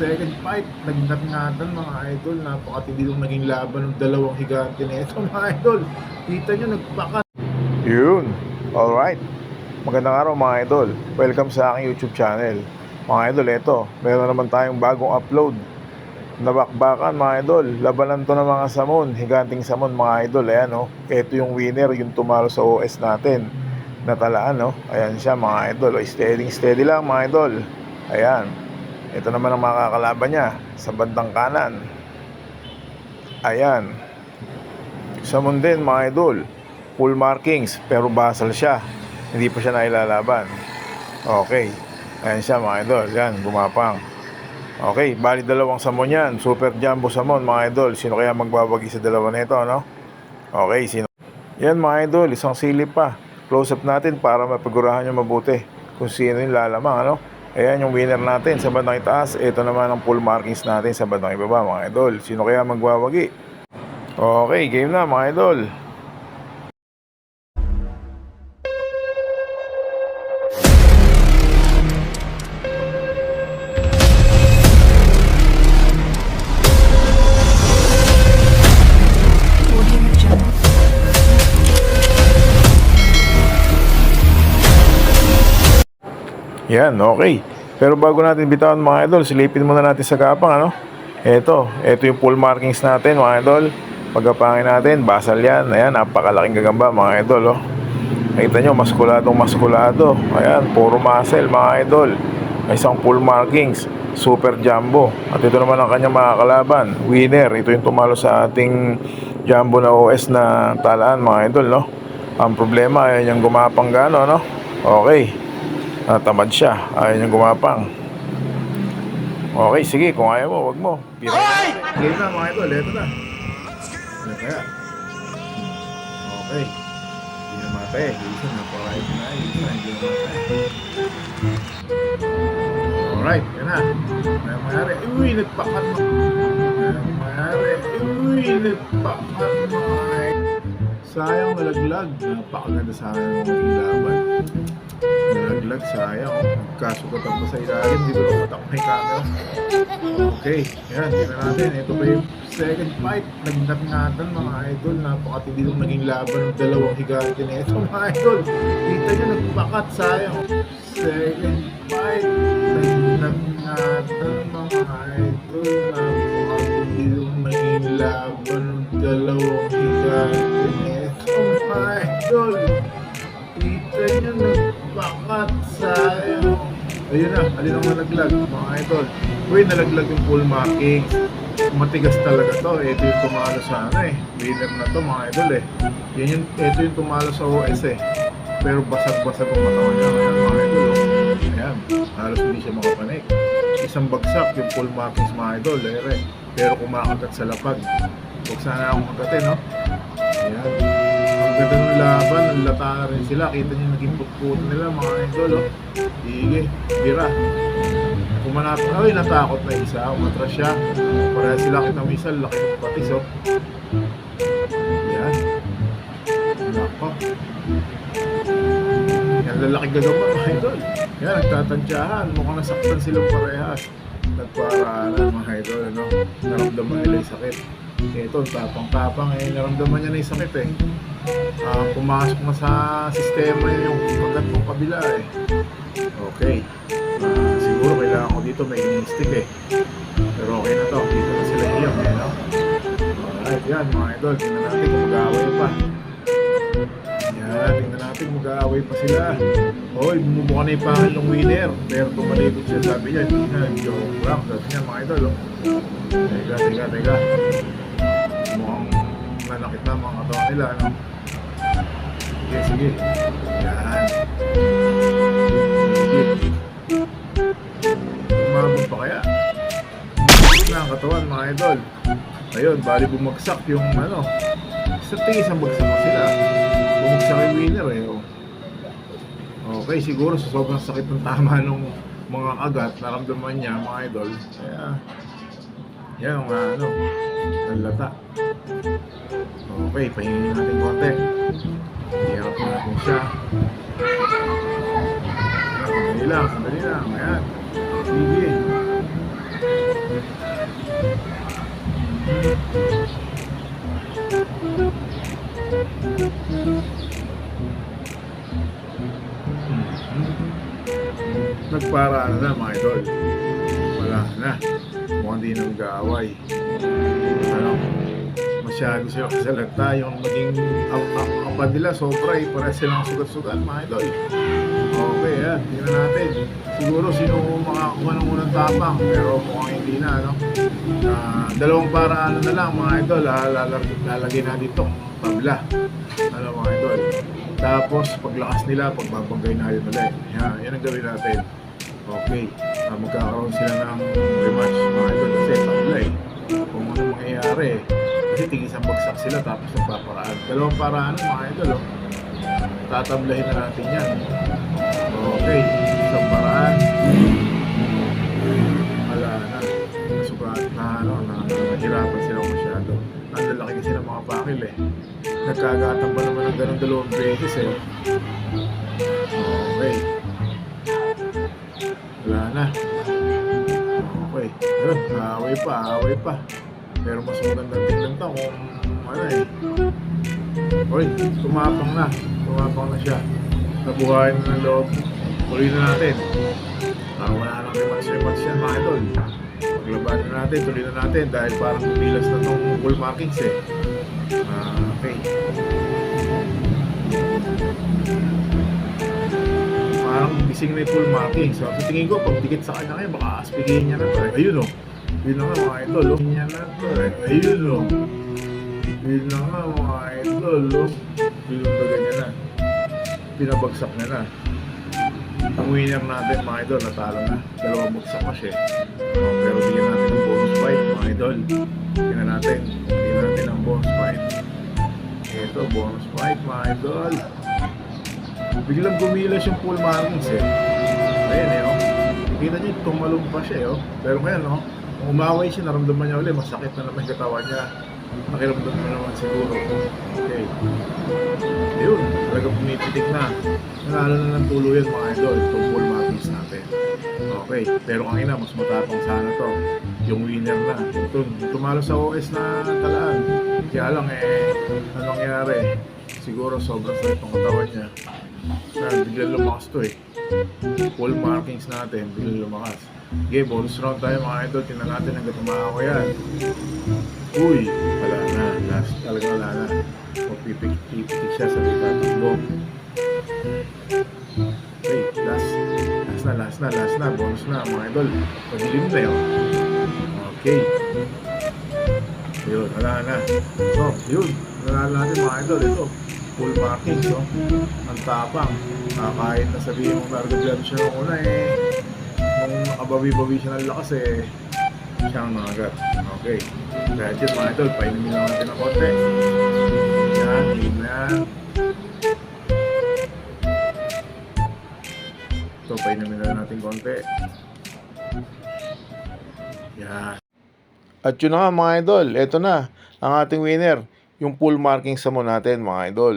second fight, nagnat-ngatan mga idol. Napakatindi yung naging laban ng dalawang higante na ito mga idol. Kita nyo, nagpakat. Yun. Alright. Magandang araw mga idol. Welcome sa aking YouTube channel. Mga idol, eto. Meron naman tayong bagong upload. Nabakbakan mga idol. Labanan to ng mga samon. Higanting samon mga idol. Ayan o. Ito yung winner. Yung tumalo sa OS natin. Natalaan no. Ayan siya mga idol. O, steady steady lang mga idol. Ayan. Ito naman ang makakalaban niya. Sa bandang kanan. Ayan. Samon din mga idol full markings pero basal siya. Hindi pa siya nailalaban. Okay. Ayan siya mga idol. Yan gumapang. Okay bali dalawang samon yan. Super jumbo samon mga idol. Sino kaya magbabagi sa dalawa nito no? Okay sino? Yan mga idol isang silip pa. Close up natin para mapagurahan nyo mabuti kung sino yung lalamang ano ayan yung winner natin sa bandang itaas. Ito naman ang full markings natin sa bandang ibaba mga idol. Sino kaya magbabagi okay game na mga idol Yan, okay. Pero bago natin bitawan mga idol, silipin muna natin sa gapang, ano? Ito, ito yung full markings natin mga idol. Pagkapangin natin, basal yan. Ayan, napakalaking gagamba mga idol, oh. Nakita nyo, maskuladong maskulado. Ayan, puro muscle mga idol. Isang full markings, super jumbo. At ito naman ang kanyang mga kalaban, winner. Ito yung tumalo sa ating jumbo na OS na talaan mga idol, no? Ang problema, ayan yung gumapang gano, no? Okay. Natamad siya. Ayaw niyang gumapang. Okay, sige. Kung ayaw mo, wag mo. Pira Game na mga idol, eto na. Ano kaya? Okay. Hindi na matay. Jason, napakaayos na. Jason, hindi na matay. Alright, yan na. May mayari. Uy, nagpakat mo. May mayari. Uy, nagpakat mo. Sayang nalaglag. Napakaganda sa akin ng mga laban. Nalaglag, sayang. Nagkasugatan pa sa ilalim. Di ba nakutak may camera? Okay, yan, tingnan natin. Ito pa yung second fight. Nagnat-ngatan mga idol. Napakatindi yung naging laban ng dalawang higante na ito mga idol. Kita nyo, nagpakat, sayang. Second fight. Nagnat-ngatan mga idol. Napakatindi yung naging laban ng dalawang higante na ito mga idol. Kita nyo, nagpakat, sayang. Ayun na, alin ang nalaglag, mga idol. Uy, nalaglag yung full marking. Matigas talaga to. Ito yung tumalo sa ano eh. Winner na to, mga idol eh. Yan yung, ito yung tumalo sa OS eh. Pero basag-basag ang katawan niya. Ayan, mga idol. Oh. Ayan, halos hindi siya makapanik. Isang bagsak yung full markings, mga idol. Ere. Pero kumakagat sa lapag. Huwag sana akong magatin, no? Ayan. Ganda ng laban, ang lata rin sila. Kita niyo naging putput nila mga idol. Oh. Sige, bira. Kumanat, ay natakot na isa, umatras siya. Pareha sila kita mo isa, laki ng patis oh. Yan. Nako. Yan, lalaki gagamba mga idol. Yan, nagtatansyahan. Mukhang nasaktan silang parehas. Nagparaanan mga idol, ano. Naramdaman nila yung sakit. Ito, tapang-tapang eh. Naramdaman niya na yung sakit eh. Ah, pumasok na sa sistema yung pagkat ng kabila eh. Okay. Ah, siguro kailangan ko dito may stick eh. Pero okay na to. Dito na sila iyak eh, no? Alright, yan mga idol. Tingnan natin kung mag-aaway pa. Yan, tingnan natin mag-aaway pa sila. Hoy, bumubuka na yung pangal ng winner. Pero tumalikot siya, sabi niya, hindi na, joke lang. Sabi niya mga idol, oh. Teka, teka, teka. Nanakit na mga katawan nila, no? Sige, sige. Yan. Sige. Umabot pa kaya? na ang katawan mga idol. Ayun, bali bumagsak yung ano. Sa tingin isang bagsak sila. Bumagsak yung winner eh. Oh. Okay, siguro sa sobrang sakit ng tama nung mga kagat, naramdaman niya mga idol. Kaya, yan ang ano, ang lata. Okay, pahingin natin konti. Ihap na natin siya. Sandali lang, sandali lang. Ayan. Sige. Nagparaan na mga idol. Wala na. Mukhang di nang gaaway. Ano? Masyado sila kasalata. Yung maging ang, ang, ang band nila, sobra eh. Para silang sugat-sugat mga idol. Okay, yan. Tingnan natin. Siguro sino makakuha ng unang tapang. Pero mukhang hindi na, ano? Ah, dalawang paraan na lang mga idol. Lalag- Lalagay na dito tabla. Ano mga idol. Tapos paglakas nila, pagbabagay na yun ulit. Yan, yan ang gawin natin. Okay. Ah, magkakaroon sila ng rematch mga idol. Kasi tabla eh. Kung ano mangyayari eh. Kasi tingin isang bagsak sila tapos nagpaparaan. Dalawang paraan mga idol. Oh. Tatablahin na natin yan. Okay. Isang paraan. Wala na. Nasugat na ano, na nahirapan sila masyado. Ang lalaki kasi ng mga pakil eh. Nagkagatan pa naman ng ganun dalawang beses eh. Okay. Wala na. Okay. Ayun, away pa, away pa. Pero mas magandang tingnan to kung ano eh. Uy, tumapang na. Tumapang na siya. Nabuhayin na ng loob. Uli na natin. Ah, wala nang rematch-rematch yan mga idol. Paglaban na natin, tuloy na natin dahil parang bumilas na tong full markings eh. Ah, okay. Parang gising na yung full markings. So, sa tingin ko, pag dikit sa kanya ngayon, baka aspigihin niya na to. Ayun o. Yun na nga mga idol. Oh. Niya na to eh. Ayun o. Yun na nga mga idol. Oh. Na ganyan na. Pinabagsak niya na. Ang winner natin mga idol, natalo na. Dalawang bagsak pa siya. Oh, pero bigyan natin ng bonus fight mga idol. Tingnan natin. Bigyan natin ng bonus fight. Ito, bonus fight mga idol. Biglang gumilas yung full markings eh. Ayan eh, oh. Kita niyo, tumalong pa siya oh. Pero ngayon, oh, umaway siya, naramdaman niya ulit, masakit na naman yung katawan niya. Nakiramdam mo naman siguro. Okay. Ayun, talaga pumipitik na. Nanalo na ng tuluyan mga idol, itong full markings natin. Okay, pero ang ina, mas matapang sana to. Yung winner na. Ito, tumalo sa OS na talaan. Kaya lang eh, ano nangyari? Siguro sobrang sakit ng katawan niya. Kaya biglang lumakas to eh. Full markings natin, biglang lumakas. Okay, bonus round tayo mga idol. Tingnan natin hanggang tumakaw yan. Uy, wala na. Last, talaga wala na. Magpipik-pipik siya sa litatong Okay, last. Last na, last na, last na. Bonus na mga idol. Pagdilim na yun. Okay. Yun, wala na. So, yun. Nanalo natin mga idol. Ito, full marking. So, ang tapang. Ah, kahit na sabihin mong naragaglan siya nung una eh. Nung nakabawi-bawi siya ng lakas eh. Siya ang nangagat. Okay. Kaya dyan mga idol, painumin lang natin ng konti. Yan, higit na yan. Ito, painumin na natin konti. Yan. At yun na nga mga idol, eto na ang ating winner, yung full marking sa mo natin mga idol.